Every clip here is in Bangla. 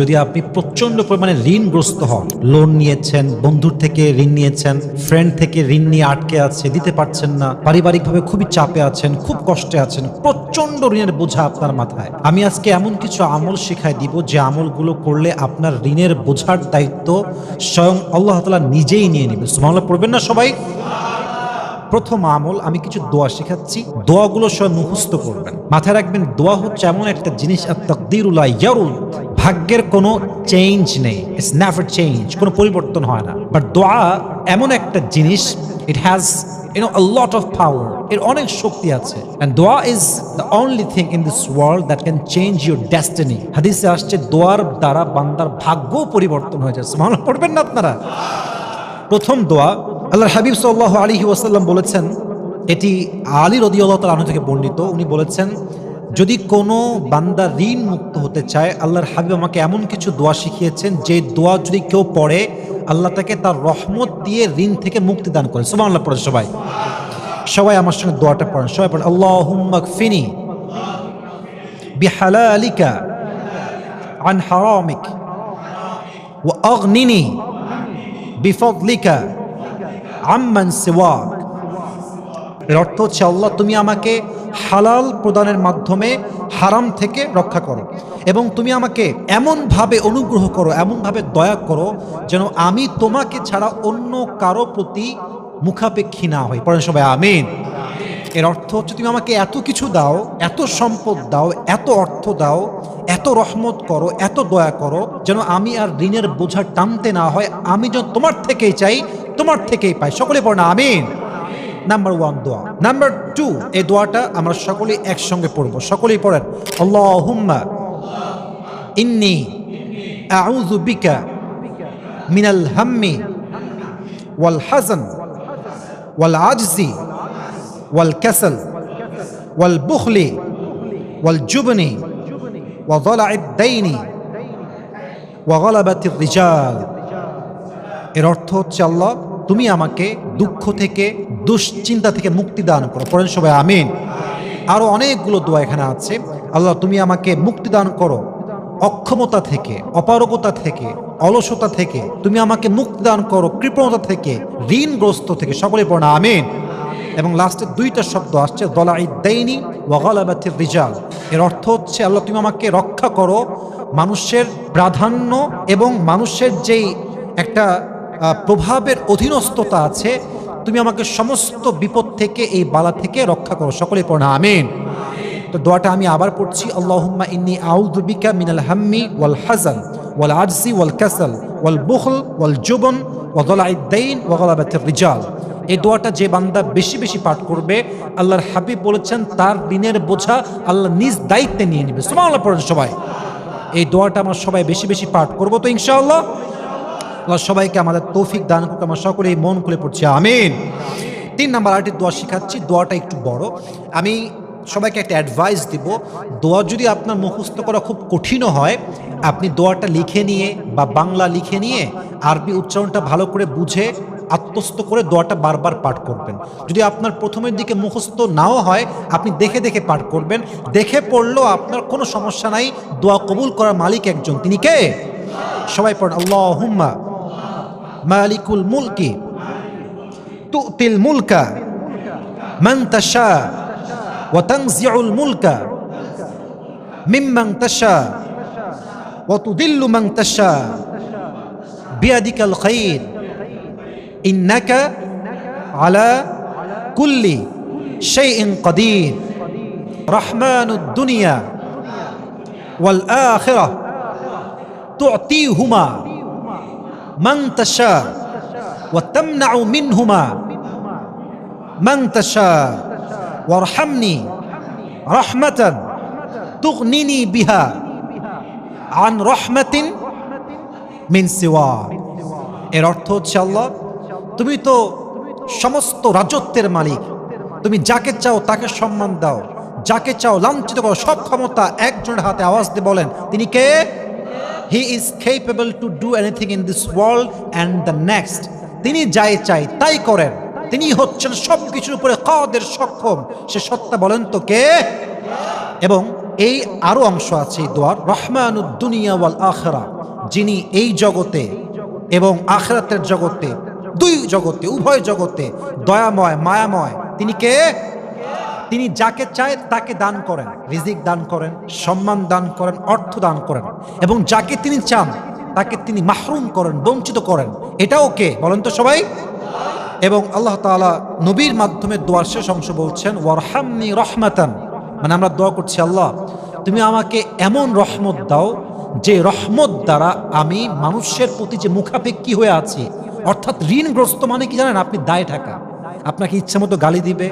যদি আপনি প্রচণ্ড পরিমাণে ঋণগ্রস্ত হন লোন নিয়েছেন, বন্ধুর থেকে ঋণ নিয়েছেন ফ্রেন্ড থেকে ঋণ নিয়ে আটকে আছে, দিতে পারছেন না, পারিবারিকভাবে খুবই চাপে আছেন, খুব কষ্টে আছেন প্রচণ্ড ঋণের বোঝা আপনার মাথায়। আমি আজকে এমন কিছু আমল শিখাই দিব যে আমলগুলো করলে আপনার ঋণের বোঝার দায়িত্ব স্বয়ং আল্লাহ তালা নিজেই নিয়ে নেবে। সুমাল্লাহ পড়বেন না সবাই? প্রথম আমল, আমি কিছু দোয়া শেখাচ্ছি। দোয়াগুলো সব মুখস্থ করবেন। মাথায় রাখবেন, দোয়া হচ্ছে এমন একটা জিনিস আর তকদিরুল্লাহ ইয়ারুল ভাগ্যের কোনো চেঞ্জ নেই ইটস নেভার চেঞ্জ কোনো পরিবর্তন হয় না। বাট দোয়া এমন একটা জিনিস it has you know lot of power এর অনেক শক্তি আছে। এন্ড দোয়া is the only thing in this world that can change your destiny হাদিসে আসছে, দোয়ার দ্বারা বান্দার ভাগ্য পরিবর্তন হয়ে যাচ্ছে। মনে পড়বেন না আপনারা? প্রথম দোয়া আল্লাহ হাবিব সাল্লাহ আলী ওয়াসাল্লাম বলেছেন, এটি আলী রদি আল্লাহ তালু থেকে বর্ণিত। উনি বলেছেন যদি কোনো বান্দা ঋণ মুক্ত হতে চায়, আল্লাহর হাবিব আমাকে এমন কিছু দোয়া শিখিয়েছেন, যে দোয়া যদি কেউ পড়ে, আল্লাহ তাকে তার রহমত দিয়ে ঋণ থেকে মুক্তি দান করে সুমান আল্লাহ পড়েন সবাই। সবাই আমার সঙ্গে দোয়াটা পড়েন। সবাই পড়েন আল্লাহ ফিনি বিহালালিকা আন হারামিক ও অগ্নিনী বিফদলিকা আম্মান সিওয়াক। এর অর্থ হচ্ছে, আল্লাহ, তুমি আমাকে হালাল প্রদানের মাধ্যমে হারাম থেকে রক্ষা করো। এবং তুমি আমাকে এমনভাবে অনুগ্রহ করো, এমনভাবে দয়া করো, যেন আমি তোমাকে ছাড়া অন্য কারও প্রতি মুখাপেক্ষী না হই। পড়েন সবাই, আমিন। এর অর্থ হচ্ছে তুমি আমাকে এত কিছু দাও, এত সম্পদ দাও, এত অর্থ দাও, এত রহমত করো, এত দয়া করো, যেন আমি আর ঋণের বোঝা টানতে না হয়। আমি যেন তোমার থেকেই চাই, তোমার থেকেই পাই। সকলে পড়ে না আমিন। নাম্বার ওয়ান দোয়া নাম্বার টু এই দোয়াটা আমরা সকলেই একসঙ্গে পড়ব। সকলেই পড়েন, আল্লাহুম্মা ইন্নি আউযু বিকা মিনাল হাম্মি ওয়াল হাজান ওয়াল আজজি ওয়াল কাসাল ওয়াল বুখলি ওয়াল জুবনি ওয়া যালা'id দাইনি ওয়া গালাবাতির রিজাল। এর অর্থ হচ্ছে আল্লাহ তুমি আমাকে দুঃখ থেকে, দুশ্চিন্তা থেকে মুক্তি দান করো। পড়েন সবাই, আমিন। আরও অনেকগুলো দোয়া এখানে আছে। আল্লাহ, তুমি আমাকে মুক্তি দান করো। অক্ষমতা থেকে, অপারগতা থেকে, অলসতা থেকে, তুমি আমাকে মুক্তি দান করো। কৃপণতা থেকে, ঋণগ্রস্ত থেকে সকলে পড়া আমিন। এবং লাস্টে দুইটা শব্দ আসছে দলাই দেইনি ওয়াগালাবাতির রিজাল। এর অর্থ হচ্ছে, আল্লাহ, তুমি আমাকে রক্ষা করো মানুষের প্রাধান্য এবং মানুষের যেই একটা প্রভাবের অধীনস্থতা আছে, তুমি আমাকে সমস্ত বিপদ থেকে, এই বালা থেকে রক্ষা করো। সকলে পড়া আমিন। তো দোয়াটা আমি আবার পড়ছি, আল্লাহুম্মা ইন্নি আউযু বিকা মিনাল হাম্মি ওয়াল হাজান ওয়াল আজসি ওয়াল কাসাল, ওয়াল বুখল, ওয়াল জুবন, ওয়া দালাইদ দাইন ওয়া গালাবাতির রিজাল। এই দোয়াটা যে বান্দা বেশি বেশি পাঠ করবে, আল্লাহর হাবিব বলেছেন, তার দিনের বোঝা আল্লাহ নিজ দায়িত্বে নিয়ে নেবে। সুবহানাল্লাহ পড়েন সবাই। এই দোয়াটা আমরা সবাই বেশি বেশি পাঠ করব তো ইনশাআল্লাহ। আল্লাহ সবাইকে আমাদের তৌফিক দান করুক, আমরা সকলেই মন খুলে পড়ছে, আমিন। তিন নাম্বার আরেকটি দোয়া শেখাচ্ছি, দোয়াটা একটু বড়। আমি সবাইকে একটা অ্যাডভাইস দিব, দোয়া যদি আপনার মুখস্থ করা খুব কঠিনও হয়, আপনি দোয়াটা লিখে নিয়ে বা বাংলা লিখে নিয়ে আরবি উচ্চারণটা ভালো করে বুঝে আত্মস্থ করে দোয়াটা বারবার পাঠ করবেন। যদি আপনার প্রথমের দিকে মুখস্থ নাও হয়, আপনি দেখে দেখে পাঠ করবেন। দেখে পড়লেও আপনার কোনো সমস্যা নাই, দোয়া কবুল করার মালিক একজন। তিনি কে? সবাই পড়েন আল্লাহ হুম্মা মালিকুল মুলকি তুতিল মুলকা মান তাশা ওয়া তানজিউল মুলকা মিম্মান তাশা ওয়া তুদিল্লু মান তাশা বিয়াদিকাল খাইর ইন্নাকা আলা কুল্লি শাইইন কাদির রহমানুদ দুনিয়া ওয়াল আখিরাহ বিহা আন এর অর্থ হচ্ছে আল্লাহ, তুমি তো সমস্ত রাজত্বের মালিক। তুমি যাকে চাও তাকে সম্মান দাও, যাকে চাও লাঞ্ছিত করো, সব ক্ষমতা একজনের হাতে আওয়াজ দিয়ে বলেন, তিনি কে? He is capable to do anything in this world and the next তিনি যাই চাই, তাই করেন। তিনি হচ্ছেন সব কিছুর উপরে কাদের সক্ষম? সে সত্তা বলেন তো কে? এবং এই আরও অংশ আছে দোয়ার। রহমানুদ্দুনিয়া ওয়াল আখরা। যিনি এই জগতে এবং আখরাতের জগতে, দুই জগতে, উভয় জগতে দয়াময়, মায়াময়। তিনি কে? তিনি যাকে চায় তাকে দান করেন, রিজিক দান করেন, সম্মান দান করেন, অর্থ দান করেন। এবং যাকে তিনি চান, তাকে তিনি মাহরুম করেন, বঞ্চিত করেন। এটাও কে? বলেন তো সবাই। এবং আল্লাহ তাআলা নবীর মাধ্যমে দোয়ার শেষ অংশ বলছেন, ওয়ারহামনি রহমাতান। মানে আমরা দোয়া করছি, আল্লাহ, তুমি আমাকে এমন রহমত দাও যে রহমত দ্বারা আমি মানুষের প্রতি যে মুখাপেক্ষী হয়ে আছি, অর্থাৎ ঋণগ্রস্ত মানে কি জানেন? আপনি দায় থাকা আপনাকে ইচ্ছে মতো গালি দিবে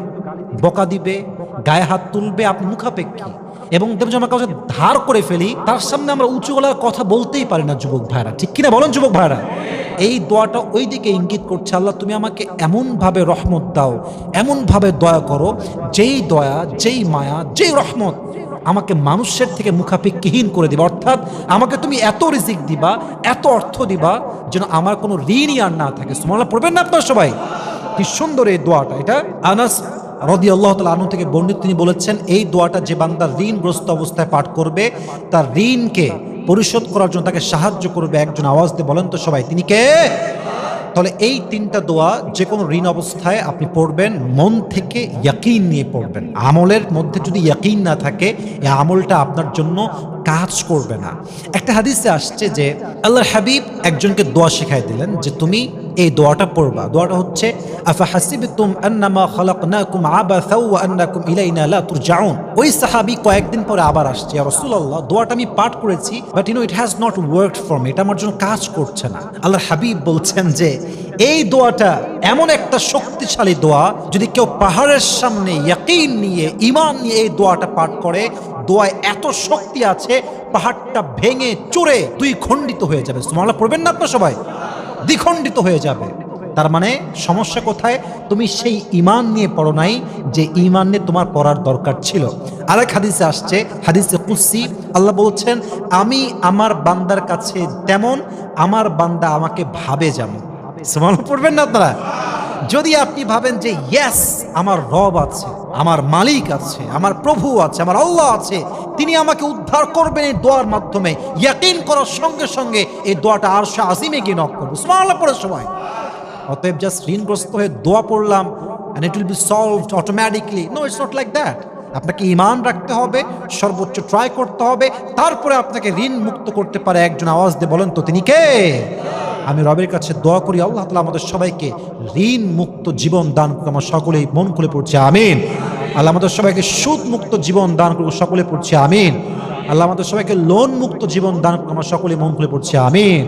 বকা দিবে, গায়ে হাত তুলবে, আপনি মুখাপেক্ষী। এবং দেখবেন আমরা কাউকে ধার করে ফেলি, তার সামনে আমরা উঁচু গলার কথা বলতেই পারি না যুবক ভাইরা। ঠিক কিনা বলেন যুবক ভাইরা? এই দোয়াটা ওই দিকে ইঙ্গিত করছে, আল্লাহ তুমি আমাকে এমনভাবে রহমত দাও, এমনভাবে দয়া করো, যেই দয়া, যেই মায়া, যেই রহমত আমাকে মানুষের থেকে মুখাপেক্ষিহীন করে দিবা। অর্থাৎ আমাকে তুমি এত রিজিক দিবা, এত অর্থ দিবা, যেন আমার কোনো ঋণই আর না থাকে। সুমাল্লাহ পড়বেন না আপনার সবাই? কি সুন্দর এই দোয়াটা, এটা? আনাস রদি আল্লাহ তালা আনু থেকে বর্ণিত তিনি বলেছেন, এই দোয়াটা যে বান্দা ঋণগ্রস্ত অবস্থায় পাঠ করবে, তার ঋণকে পরিশোধ করার জন্য তাকে সাহায্য করবে, একজন আওয়াজ দিয়ে বলেন তো সবাই, তিনি কে? তাহলে এই তিনটা দোয়া যে কোনো ঋণ অবস্থায় আপনি পড়বেন, মন থেকে ইয়াকিন নিয়ে পড়বেন। আমলের মধ্যে যদি ইয়াকিন না থাকে, এই আমলটা আপনার জন্য কাজ করবে না। একটা হাদিসে আসছে যে, আল্লাহর হাবিব একজনকে দোয়া শেখাই দিলেন যে, তুমি এই দোয়াটা পড়বা। দোয়াটা হচ্ছে আফা হাসিবতুম আন্নামা খালাকনাকুম আবাসা ওয়া আন্নাকুম ইলাইনা লা তুরজাউন। ওই সাহাবী কয়েকদিন পরে আবার আসছে, ইয়া রাসূলুল্লাহ, দোয়াটা আমি পাঠ করেছি but you it has not worked for me এটা আমার জন্য কাজ করছে না। আল্লাহর হাবিব বলছেন যে, এই দোয়াটা এমন একটা শক্তিশালী দোয়া, যদি কেউ পাহাড়ের সামনে ইয়াকিন নিয়ে ইমান নিয়ে এই দোয়াটা পাঠ করে দোয়ায় এত শক্তি আছে, পাহাড়টা ভেঙে চড়ে দুই খণ্ডিত হয়ে যাবে। সুমাল্লাহ পড়বেন না আপনার সবাই? দ্বিখণ্ডিত হয়ে যাবে। তার মানে সমস্যা কোথায়? তুমি সেই ইমান নিয়ে পড়ো নাই যে ইমান নিয়ে তোমার পড়ার দরকার ছিল। আরেক হাদিসে আসছে, হাদিসে কুসি আল্লাহ বলছেন, আমি আমার বান্দার কাছে তেমন, আমার বান্দা আমাকে ভাবে যেমন। সুবহানাল্লাহ, পড়বেন না আপনারা? যদি আপনি ভাবেন যে ইয়েস আমার রব আছে, আমার মালিক আছে, আমার প্রভু আছে, আমার আল্লাহ আছে, তিনি আমাকে উদ্ধার করবেন এই দোয়ার মাধ্যমে, ইয়াকিন করার সঙ্গে সঙ্গে এই দোয়াটা আর সে আজিমে গিয়ে নক করব। সুবহানাল্লাহ, পড়ে সময় অতএব জাস্ট ঋণগ্রস্ত হয়ে দোয়া পড়লাম and it will be solved automatically no it's not like that আপনাকে ইমান রাখতে হবে, সর্বোচ্চ ট্রাই করতে হবে, তারপরে আপনাকে ঋণ মুক্ত করতে পারে একজন আওয়াজ দিয়ে বলেন, তো তিনি কে? আমি রবের কাছে দোয়া করি, আল্লাহ তালা আমাদের সবাইকে ঋণ মুক্ত জীবন দান করুক, আমার সকলেই মন খুলে পড়ছে, আমিন। আল্লাহ আমাদের সবাইকে সুদ মুক্ত জীবন দান করুক সকলে পড়ছে, আমিন। আল্লাহ আমাদের সবাইকে লোন মুক্ত জীবন দান করুক, আমার সকলেই মন খুলে পড়ছে, আমিন।